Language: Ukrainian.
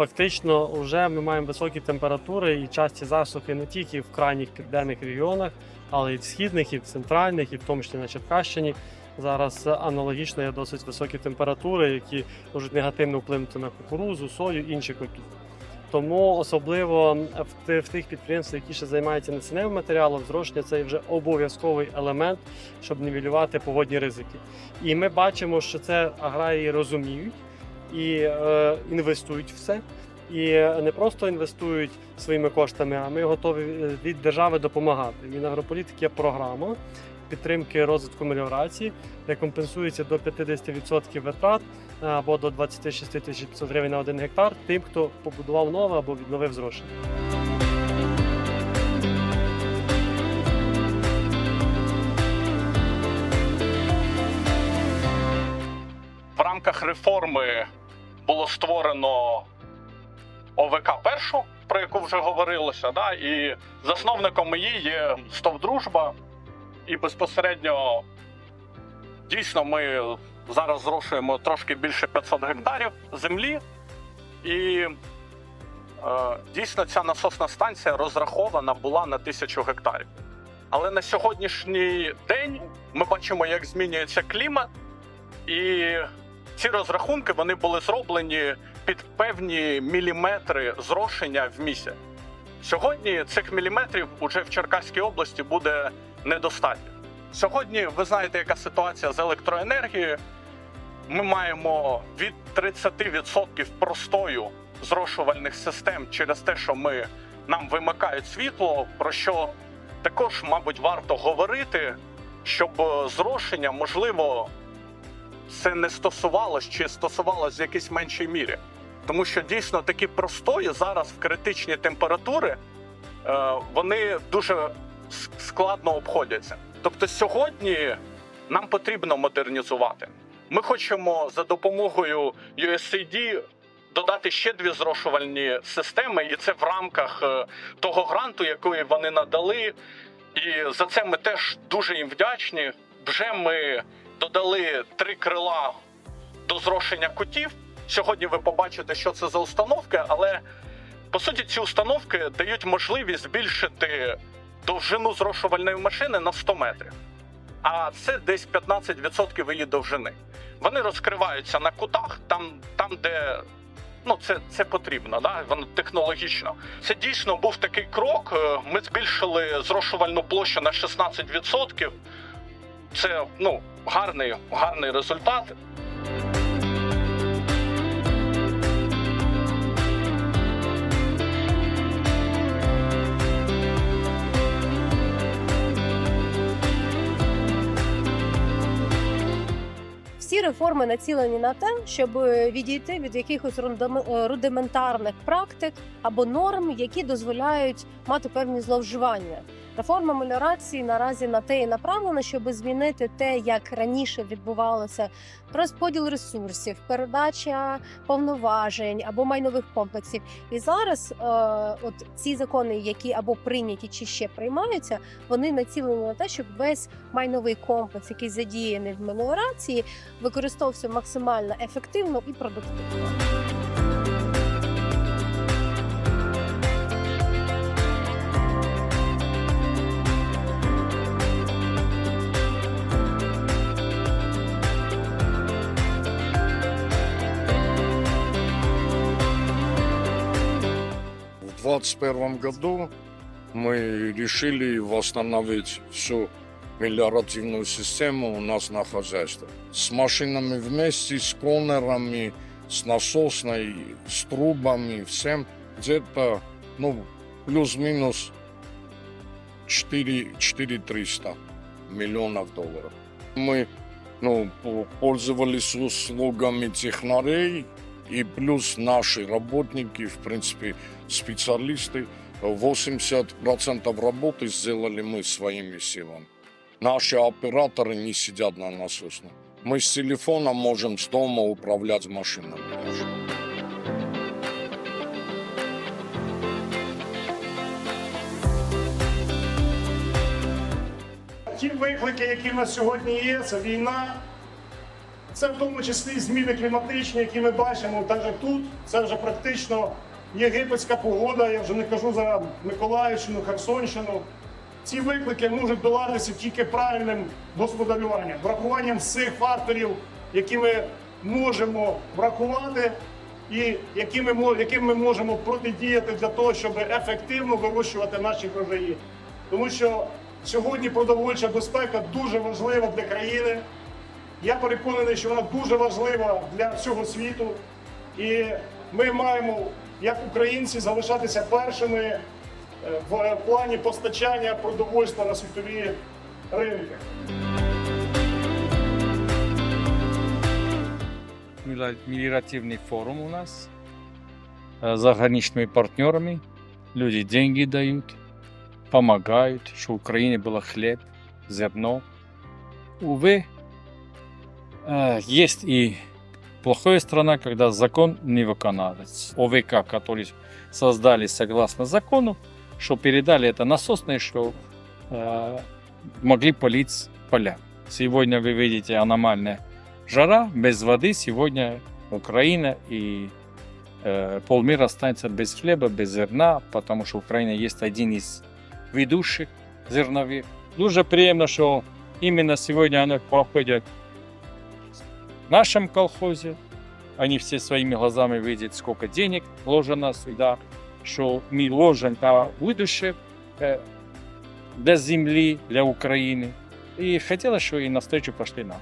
фактично вже ми маємо високі температури і часті засухи не тільки в крайніх південних регіонах, але й в східних, і в центральних, і в тому числі на Черкащині. Зараз аналогічно є досить високі температури, які можуть негативно вплинути на кукурузу, сою, інші культури. Тому особливо в тих підприємствах, які ще займаються насінневим матеріалом, зрошення це вже обов'язковий елемент, щоб нівелювати погодні ризики. І ми бачимо, що це аграрії розуміють і е, інвестують в це. І не просто інвестують своїми коштами, а ми готові е, від держави допомагати. Мінагрополітики є програма підтримки розвитку меліорації, де компенсується до 50% витрат е, або до 26 тисяч 500 гривень на один гектар тим, хто побудував нове або відновив зрошення. В рамках реформи було створено ОВК першу, про яку вже говорилося, да? і засновником її є СТОВ Дружба. І безпосередньо дійсно ми зараз зрошуємо трошки більше 500 гектарів землі. І е, дійсно ця насосна станція розрахована була на тисячу гектарів. Але на сьогоднішній день ми бачимо, як змінюється клімат, і ці розрахунки вони були зроблені під певні міліметри зрошення в місяць. Сьогодні цих міліметрів уже в Черкаській області буде недостатньо. Сьогодні ви знаєте, яка ситуація з електроенергією. Ми маємо від 30% простою зрошувальних систем через те, що ми нам вимикають світло, про що також, мабуть, варто говорити, щоб зрошення можливо це не стосувалось чи стосувалось в якійсь меншій мірі. Тому що дійсно такі простої зараз в критичні температури е, вони дуже складно обходяться. Тобто сьогодні нам потрібно модернізувати. Ми хочемо за допомогою USAID додати ще дві зрошувальні системи, і це в рамках е, того гранту, який вони надали. І за це ми теж дуже їм вдячні. Вже ми додали три крила до зрошення кутів. Сьогодні ви побачите, що це за установки, але по суті ці установки дають можливість збільшити довжину зрошувальної машини на 100 метрів. А це десь 15% її довжини. Вони розкриваються на кутах, там, там де ну, це, це потрібно, да? воно технологічно. Це дійсно був такий крок. Е, Ми збільшили зрошувальну площу на 16%. Це ну, гарний, гарний результат. Всі реформи націлені на те, щоб відійти від якихось е, рудиментарних практик або норм, які дозволяють мати певні зловживання. Реформа меліорації наразі на те і направлена, щоб змінити те, як раніше відбувалося розподіл ресурсів, передача повноважень або майнових комплексів. І зараз, е, от ці закони, які або прийняті чи ще приймаються, вони націлені на те, щоб весь майновий комплекс, який задіяний в меліорації, використовувався максимально ефективно і продуктивно. В 2021 году мы решили восстановить всю мелиоративную систему у нас на хозяйстве. С машинами вместе, с конерами, с насосной, с трубами, всем где-то, ну, плюс-минус 4, 400 миллионов долларов. Мы, ну, по- пользовались услугами технарей, и плюс наши работники, в принципе, специалисты, 80% работы сделали мы своими силами. Наши операторы не сидят на насосном. Мы с телефона можем с дома управлять машинами. Ті виклики, які в нас сьогодні є, це війна, Це в тому числі зміни кліматичні, які ми бачимо навіть тут. Це вже практично єгипетська погода. Я вже не кажу за Миколаївщину, Херсонщину. Ці виклики можуть долатися тільки правильним господарюванням, врахуванням всіх факторів, які ми можемо врахувати, і яким ми можемо протидіяти для того, щоб ефективно вирощувати наші врожаї. Тому що сьогодні продовольча безпека дуже важлива для країни. Я переконаний, що вона дуже важлива для всього світу. І ми маємо, як українці, залишатися першими в плані постачання продовольства на світові ринки. Міла- мелиоративный форум у нас э, с заграничными партнерами. Люди деньги дают, помогают, что в Украине было хлеб, зерно. Увы, э, есть и плохая страна, когда закон не выполняется. ОВК, который создали согласно закону, что передали это насосные, что э, могли полить поля. Сегодня вы видите аномальная жара, без воды сегодня Украина и э, полмира останется без хлеба, без зерна, потому что Украина есть один из ведущих зерновых. Дуже приємно, що именно сегодня оно проходит в нашем колхозе. Они все своими глазами видят, сколько денег вложено сюда, что мы ложим на будущее э, для земли, для Украины. И хотелось, что и навстречу пошли нам.